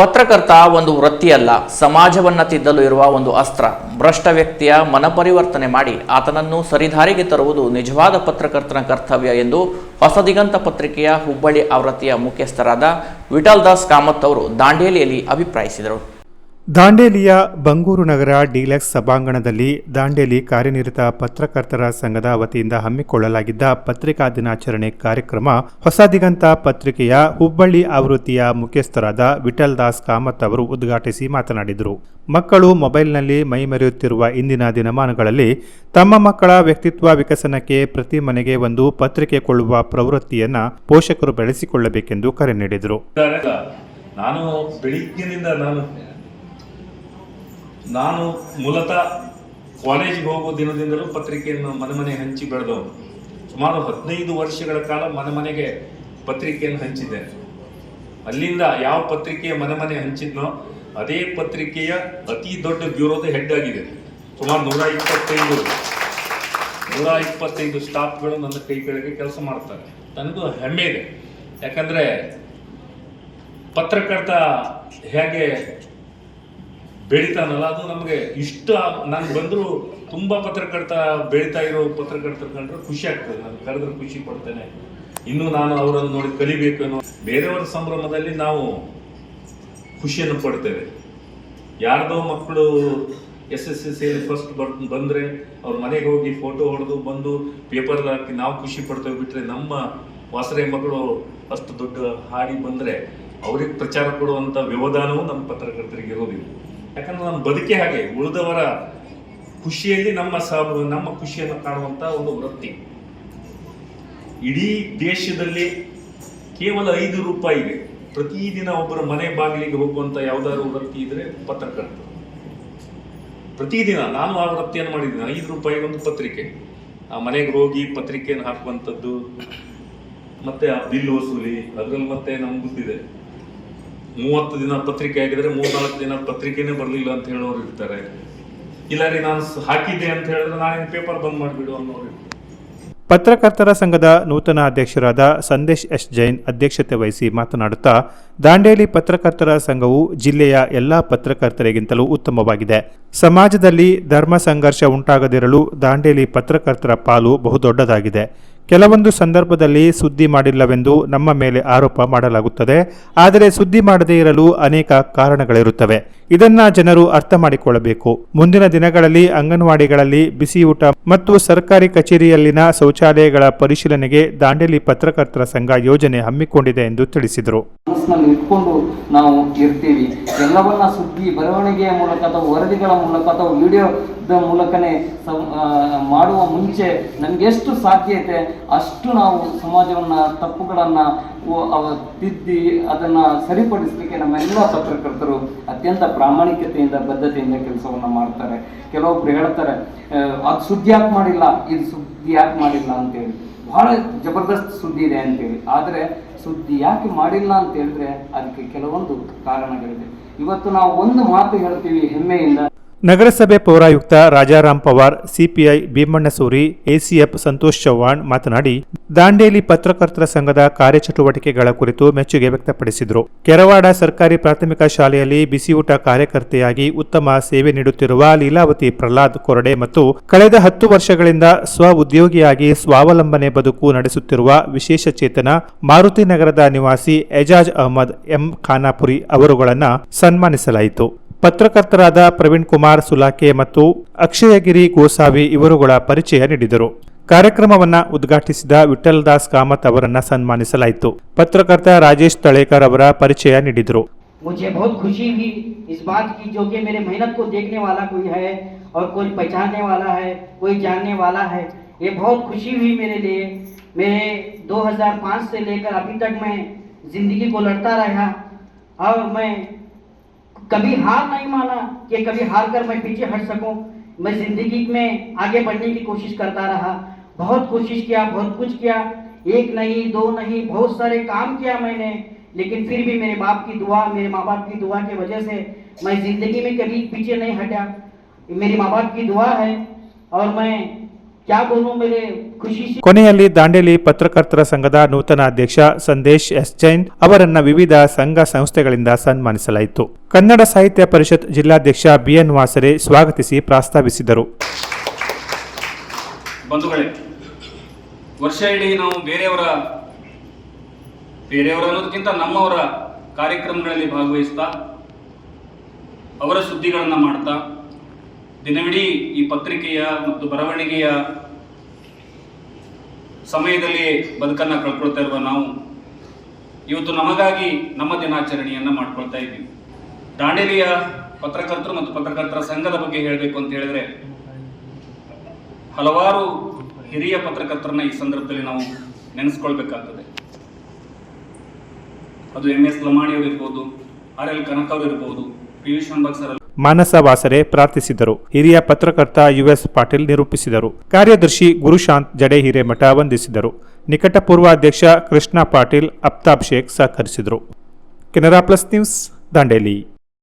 ಪತ್ರಕರ್ತ ಒಂದು ವೃತ್ತಿಯಲ್ಲ ಸಮಾಜವನ್ನ ತಿದ್ದಲು ಇರುವ ಒಂದು ಅಸ್ತ್ರ. ಭ್ರಷ್ಟ ವ್ಯಕ್ತಿಯ ಮನಪರಿವರ್ತನೆ ಮಾಡಿ ಆತನನ್ನು ಸರಿದಾರಿಗೆ ತರುವುದು ನಿಜವಾದ ಪತ್ರಕರ್ತನ ಕರ್ತವ್ಯ ಎಂದು ಹೊಸದಿಗಂತ ಪತ್ರಿಕೆಯ ಹುಬ್ಬಳ್ಳಿ ಆವೃತ್ತಿಯ ಮುಖ್ಯಸ್ಥರಾದ ವಿಠಲ್ ದಾಸ್ ಕಾಮತ್ ಅವರು ದಾಂಡೇಲಿಯಲ್ಲಿ ಅಭಿಪ್ರಾಯಿಸಿದರು. ದಾಂಡೇಲಿಯ ಬಂಗೂರು ನಗರ ಡಿಲೆಕ್ಸ್ ಸಭಾಂಗಣದಲ್ಲಿ ದಾಂಡೇಲಿ ಕಾರ್ಯನಿರತ ಪತ್ರಕರ್ತರ ಸಂಘದ ವತಿಯಿಂದ ಹಮ್ಮಿಕೊಳ್ಳಲಾಗಿದ್ದ ಪತ್ರಿಕಾ ದಿನಾಚರಣೆ ಕಾರ್ಯಕ್ರಮ ಹೊಸ ದಿಗಂತ ಪತ್ರಿಕೆಯ ಹುಬ್ಬಳ್ಳಿ ಆವೃತ್ತಿಯ ಮುಖ್ಯಸ್ಥರಾದ ವಿಠಲ್ ದಾಸ್ ಕಾಮತ್ ಅವರು ಉದ್ಘಾಟಿಸಿ ಮಾತನಾಡಿದರು. ಮಕ್ಕಳು ಮೊಬೈಲ್ನಲ್ಲಿ ಮೈಮರೆಯುತ್ತಿರುವ ಇಂದಿನ ದಿನಮಾನಗಳಲ್ಲಿ ತಮ್ಮ ಮಕ್ಕಳ ವ್ಯಕ್ತಿತ್ವ ವಿಕಸನಕ್ಕೆ ಪ್ರತಿ ಮನೆಗೆ ಒಂದು ಪತ್ರಿಕೆ ಕೊಳ್ಳುವ ಪ್ರವೃತ್ತಿಯನ್ನ ಪೋಷಕರು ಬೆಳೆಸಿಕೊಳ್ಳಬೇಕೆಂದು ಕರೆ ನೀಡಿದರು. ನಾನು ನಾನು ನಾನು ಮೂಲತಃ ಕಾಲೇಜಿಗೆ ಹೋಗೋ ದಿನದಿಂದಲೂ ಪತ್ರಿಕೆಯನ್ನು ಮನೆ ಮನೆ ಹಂಚಿ ಬೆಳೆದವನು. ಸುಮಾರು ಹದಿನೈದು ವರ್ಷಗಳ ಕಾಲ ಮನೆ ಮನೆಗೆ ಪತ್ರಿಕೆಯನ್ನು ಹಂಚಿದ್ದೆ ಅಲ್ಲಿಂದ ಯಾವ ಪತ್ರಿಕೆಯ ಮನೆ ಮನೆ ಹಂಚಿದ್ನೋ ಅದೇ ಪತ್ರಿಕೆಯ ಅತಿ ದೊಡ್ಡ ಬ್ಯೂರೋದ ಹೆಡ್ ಆಗಿದೆ. ಸುಮಾರು ನೂರ ಇಪ್ಪತ್ತೈದು ನೂರ ಇಪ್ಪತ್ತೈದು ಸ್ಟಾಫ್ಗಳು ನನ್ನ ಕೈ ಕೆಳಗೆ ಕೆಲಸ ಮಾಡ್ತಾರೆ. ನನಗೂ ಹೆಮ್ಮೆ ಇದೆ. ಯಾಕಂದರೆ ಪತ್ರಕರ್ತ ಹೇಗೆ ಬೆಳಿತಾನಲ್ಲ, ಅದು ನಮಗೆ ಇಷ್ಟ ನಾನು ಬಂದರೂ ತುಂಬ ಪತ್ರಕರ್ತ, ಬೆಳೀತಾ ಇರೋ ಪತ್ರಕರ್ತರ ಕಂಡ್ರೆ ಖುಷಿ ಆಗ್ತದೆ, ನಾನು ಕರೆದ್ರೆ ಖುಷಿ ಪಡ್ತೇನೆ ಇನ್ನೂ ನಾನು ಅವರನ್ನು ನೋಡಿ ಕಲಿಬೇಕು ಅನ್ನೋ ಬೇರೆಯವರ ಸಂಭ್ರಮದಲ್ಲಿ ನಾವು ಖುಷಿಯನ್ನು ಪಡ್ತೇವೆ. ಯಾರ್ದೋ ಮಕ್ಕಳು ಎಸ್ ಎಸ್ ಎಸ್ ಎಲ್ಲಿ ಫಸ್ಟ್ ಬಂದರೆ ಅವ್ರ ಮನೆಗೆ ಹೋಗಿ ಫೋಟೋ ಹೊಡೆದು ಬಂದು ಪೇಪರ್ ಹಾಕಿ ನಾವು ಖುಷಿ ಪಡ್ತೇವೆ ಬಿಟ್ಟರೆ ನಮ್ಮ ವಾಸರೆ ಮಕ್ಕಳು ಅಷ್ಟು ದೊಡ್ಡ ಹಾಡಿ ಬಂದರೆ ಅವ್ರಿಗೆ ಪ್ರಚಾರ ಕೊಡುವಂಥ ವ್ಯವಧಾನವೂ ನಮ್ಮ ಪತ್ರಕರ್ತರಿಗೆ ಇರೋದಿಲ್ಲ. ಯಾಕಂದ್ರೆ ನಮ್ಮ ಬದುಕೆ ಹಾಗೆ, ಉಳಿದವರ ಖುಷಿಯಲ್ಲಿ ನಮ್ಮ ಸಹ ನಮ್ಮ ಖುಷಿಯನ್ನು ಕಾಣುವಂಥ ಒಂದು ವೃತ್ತಿ. ಇಡೀ ದೇಶದಲ್ಲಿ ಕೇವಲ ಐದು ಇದೆ. ಪ್ರತಿದಿನ ಒಬ್ಬರ ಮನೆ ಬಾಗಿಲಿಗೆ ಹೋಗುವಂತ ಯಾವ್ದಾದ್ರು ವೃತ್ತಿ ಇದ್ರೆ ಪತ್ರಕರ್ತ. ಪ್ರತಿದಿನ ನಾನು ಆ ವೃತ್ತಿಯನ್ನು ಮಾಡಿದ್ದೀನಿ. ಐದು ರೂಪಾಯಿಗೆ ಒಂದು ಪತ್ರಿಕೆ. ಆ ಮನೆಗೆ ಹೋಗಿ ಪತ್ರಿಕೆಯನ್ನು ಹಾಕುವಂಥದ್ದು, ಮತ್ತೆ ಆ ಬಿಲ್ ವಸೂಲಿ, ಅದ್ರಲ್ಲಿ ಮತ್ತೆ ನಮ್ಗೆ ಗೊತ್ತಿದೆ. ಮೂವತ್ತು ದಿನ ಪತ್ರಿಕೆ ಆಗಿದ್ರೆ ಮೂರ್ನಾಲ್ಕು ದಿನ ಪತ್ರಿಕೆನೇ ಬರಲಿಲ್ಲ ಅಂತ ಹೇಳೋರು ಇರ್ತಾರೆ. ಇಲ್ಲ ರೀ, ನಾನು ಹಾಕಿದ್ದೆ ಅಂತ ಹೇಳಿದ್ರೆ ನಾಳೆ ಪೇಪರ್ ಬಂದ್ ಮಾಡಿಬಿಡು ಅನ್ನೋರು. ಪತ್ರಕರ್ತರ ಸಂಘದ ನೂತನ ಅಧ್ಯಕ್ಷರಾದ ಸಂದೇಶ್ ಎಸ್ ಜೈನ್ ಅಧ್ಯಕ್ಷತೆ ವಹಿಸಿ ಮಾತನಾಡುತ್ತಾ, ದಾಂಡೇಲಿ ಪತ್ರಕರ್ತರ ಸಂಘವು ಜಿಲ್ಲೆಯ ಎಲ್ಲಾ ಪತ್ರಕರ್ತರಿಗಿಂತಲೂ ಉತ್ತಮವಾಗಿದೆ. ಸಮಾಜದಲ್ಲಿ ಧರ್ಮ ಸಂಘರ್ಷ ಉಂಟಾಗದಿರಲು ದಾಂಡೇಲಿ ಪತ್ರಕರ್ತರ ಪಾಲು ಬಹುದೊಡ್ಡದಾಗಿದೆ. ಕೆಲವೊಂದು ಸಂದರ್ಭದಲ್ಲಿ ಸುದ್ದಿ ಮಾಡಿಲ್ಲವೆಂದು ನಮ್ಮ ಮೇಲೆ ಆರೋಪ ಮಾಡಲಾಗುತ್ತದೆ. ಆದರೆ ಸುದ್ದಿ ಮಾಡದೇ ಇರಲು ಅನೇಕ ಕಾರಣಗಳಿರುತ್ತವೆ. ಇದನ್ನ ಜನರು ಅರ್ಥ ಮಾಡಿಕೊಳ್ಳಬೇಕು. ಮುಂದಿನ ದಿನಗಳಲ್ಲಿ ಅಂಗನವಾಡಿಗಳಲ್ಲಿ ಬಿಸಿಯೂಟ ಮತ್ತು ಸರ್ಕಾರಿ ಕಚೇರಿಯಲ್ಲಿನ ಶೌಚಾಲಯಗಳ ಪರಿಶೀಲನೆಗೆ ದಾಂಡೇಲಿ ಪತ್ರಕರ್ತರ ಸಂಘ ಯೋಜನೆ ಹಮ್ಮಿಕೊಂಡಿದೆ ಎಂದು ತಿಳಿಸಿದರು. ನಾವು ಇರ್ತೀವಿ. ಎಲ್ಲವನ್ನ ಸುದ್ದಿ ಬರವಣಿಗೆಯ ಮೂಲಕ ಅಥವಾ ವರದಿಗಳ ಮೂಲಕ ಅಥವಾ ವಿಡಿಯೋದ ಮೂಲಕನೇ ಮಾಡುವ ಮುಂಚೆ ನಮ್ಗೆ ಎಷ್ಟು ಸಾಧ್ಯತೆ ಅಷ್ಟು ನಾವು ಸಮಾಜವನ್ನ ತಪ್ಪುಗಳನ್ನ ತಿದ್ದಿ ಅದನ್ನ ಸರಿಪಡಿಸಲಿಕ್ಕೆ ನಮ್ಮೆಲ್ಲ ಪತ್ರಕರ್ತರು ಅತ್ಯಂತ ಪ್ರಾಮಾಣಿಕತೆಯಿಂದ, ಬದ್ಧತೆಯಿಂದ ಕೆಲಸವನ್ನ ಮಾಡ್ತಾರೆ. ಕೆಲವೊಬ್ರು ಹೇಳ್ತಾರೆ ಅದು ಸುದ್ದಿ ಯಾಕೆ ಮಾಡಿಲ್ಲ? ಇದು ಸುದ್ದಿ ಯಾಕೆ ಮಾಡಿಲ್ಲ? ಅಂತೇಳಿ. ಬಹಳ ಜಬರ್ದಸ್ತ್ ಸುದ್ದಿ ಇದೆ ಅಂತೇಳಿ. ಆದರೆ ಸುದ್ದಿ ಯಾಕೆ ಮಾಡಿಲ್ಲ ಅಂತ ಹೇಳಿದ್ರೆ ಅದಕ್ಕೆ ಕೆಲವೊಂದು ಕಾರಣಗಳಿದೆ. ಇವತ್ತು ನಾವು ಒಂದು ಮಾತು ಹೇಳ್ತೀವಿ ಹೆಮ್ಮೆಯಿಂದ ನಗರಸಭೆ ಪೌರಾಯುಕ್ತ ರಾಜಾರಾಮ್ ಪವಾರ್, ಸಿಪಿಐ ಭೀಮಣ್ಣ ಎಸಿಎಫ್ ಸಂತೋಷ್ ಚೌಹಾಣ್ ಮಾತನಾಡಿ, ದಾಂಡೇಲಿ ಪತ್ರಕರ್ತರ ಸಂಘದ ಕಾರ್ಯಚಟುವಟಿಕೆಗಳ ಕುರಿತು ಮೆಚ್ಚುಗೆ ವ್ಯಕ್ತಪಡಿಸಿದರು. ಕೆರವಾಡ ಸರ್ಕಾರಿ ಪ್ರಾಥಮಿಕ ಶಾಲೆಯಲ್ಲಿ ಬಿಸಿಯೂಟ ಕಾರ್ಯಕರ್ತೆಯಾಗಿ ಉತ್ತಮ ಸೇವೆ ನೀಡುತ್ತಿರುವ ಲೀಲಾವತಿ ಪ್ರಹ್ಲಾದ್ ಕೊರಡೆ ಮತ್ತು ಕಳೆದ ಹತ್ತು ವರ್ಷಗಳಿಂದ ಸ್ವ ಉದ್ಯೋಗಿಯಾಗಿ ಸ್ವಾವಲಂಬನೆ ಬದುಕು ನಡೆಸುತ್ತಿರುವ ವಿಶೇಷ ಚೇತನ ಮಾರುತಿ ನಗರದ ನಿವಾಸಿ ಎಜಾಜ್ ಅಹಮದ್ ಎಂ ಖಾನಾಪುರಿ ಅವರುಗಳನ್ನು ಸನ್ಮಾನಿಸಲಾಯಿತು. ಪತ್ರಕರ್ತರಾದ ಪ್ರವೀಣ್ ಕುಮಾರ್ ಸುಲಾಕೆ ಮತ್ತು ಅಕ್ಷಯಗಿರಿ ಗೋಸಾವಿ ಇವರುಗಳ ಪರಿಚಯ ನೀಡಿದರು ಕಾರ್ಯಕ್ರಮವನ್ನ ಉದ್ಘಾಟಿಸಿದ ವಿಠಲ್ ದಾಸ್ ಕಾಮತ್ ಅವರನ್ನ ಸನ್ಮಾನಿಸಲಾಯಿತು ಪತ್ರಕರ್ತ ರಾಜೇಶ್ ತಳೇಕರ್ ಅವರ ಪರಿಚಯ ನೀಡಿದರು मुझे बहुत खुशी हुई इस बात की जो कि मेरे मेहनत को देखने वाला कोई है और कोई पहचानने वाला है कोई जानने वाला है ये बहुत खुशी हुई मेरे लिए मेरे 2005 से लेकर अभी तक मैं ज़िंदगी को लड़ता रहा और मैं कभी हार नहीं माना कि कभी हार कर मैं पीछे हट सकूँ। मैं ज़िंदगी में आगे बढ़ने की कोशिश करता रहा। बहुत कोशिश किया, बहुत कुछ किया। एक नहीं, दो नहीं, बहुत सारे काम किया मैंने। लेकिन फिर भी मेरे बाप की दुआ, मेरे माँ बाप की दुआ की वजह से मैं ज़िंदगी में कभी पीछे नहीं हटा। मेरे माँ बाप की दुआ है और मैं ಕೊನೆಯಲ್ಲಿ ದಾಂಡೇಲಿ ಪತ್ರಕರ್ತರ ಸಂಘದ ನೂತನ ಅಧ್ಯಕ್ಷ ಸಂದೇಶ್ ಎಸ್ ಜೈನ್ ಅವರನ್ನ ವಿವಿಧ ಸಂಘ ಸಂಸ್ಥೆಗಳಿಂದ ಸನ್ಮಾನಿಸಲಾಯಿತು. ಕನ್ನಡ ಸಾಹಿತ್ಯ ಪರಿಷತ್ ಜಿಲ್ಲಾಧ್ಯಕ್ಷ ಬಿಎನ್ ವಾಸರೆ ಸ್ವಾಗತಿಸಿ ಪ್ರಾಸ್ತಾವಿಸಿದರು ಬಂಧುಗಳೇ ವರ್ಷ ಇಡೀ ನಾವು ಬೇರೆಯವರ ಬೇರೆಯವರ ಅನ್ನೋದಕ್ಕಿಂತ ನಮ್ಮವರ ಕಾರ್ಯಕ್ರಮಗಳಲ್ಲಿ ಭಾಗವಹಿಸ್ತಾ ಅವರ ಸುದ್ದಿಗಳನ್ನು ಮಾಡ್ತಾ ದಿನವಿಡೀ ಈ ಪತ್ರಿಕೆಯ ಮತ್ತು ಬರವಣಿಗೆಯ ಸಮಯದಲ್ಲಿ ಬದುಕನ್ನು ಕಳ್ಕೊಳ್ತಾ ಇರುವ ನಾವು ಇವತ್ತು ನಮಗಾಗಿ ನಮ್ಮ ದಿನಾಚರಣೆಯನ್ನು ಮಾಡ್ಕೊಳ್ತಾ ಇದ್ದೀವಿ. ದಾಂಡೇಲಿಯ ಪತ್ರಕರ್ತರು ಮತ್ತು ಪತ್ರಕರ್ತರ ಸಂಘದ ಬಗ್ಗೆ ಹೇಳಬೇಕು ಅಂತ ಹೇಳಿದ್ರೆ, ಹಲವಾರು ಹಿರಿಯ ಪತ್ರಕರ್ತರನ್ನ ಈ ಸಂದರ್ಭದಲ್ಲಿ ನಾವು ನೆನೆಸ್ಕೊಳ್ಬೇಕಾಗ್ತದೆ. ಅದು ಎಂ ಎಸ್ ಲಮಾಣಿಯವರು ಇರ್ಬೋದು, R L Kanak P V Srinivas sir Manasa Vasare ಪ್ರಾರ್ಥಿಸಿದರು. ಹಿರಿಯ ಪತ್ರಕರ್ತ ಯುಎಸ್ ಪಾಟೀಲ್ ನಿರೂಪಿಸಿದರು. ಕಾರ್ಯದರ್ಶಿ ಗುರುಶಾಂತ್ ಜಡೆ ಹಿರೇಮಠ ವಂದಿಸಿದರು. ನಿಕಟಪೂರ್ವ ಅಧ್ಯಕ್ಷ Krishna Patil Aftab Shaikh ಸಹಕರಿಸಿದರು. Canara plus news, Dandeli.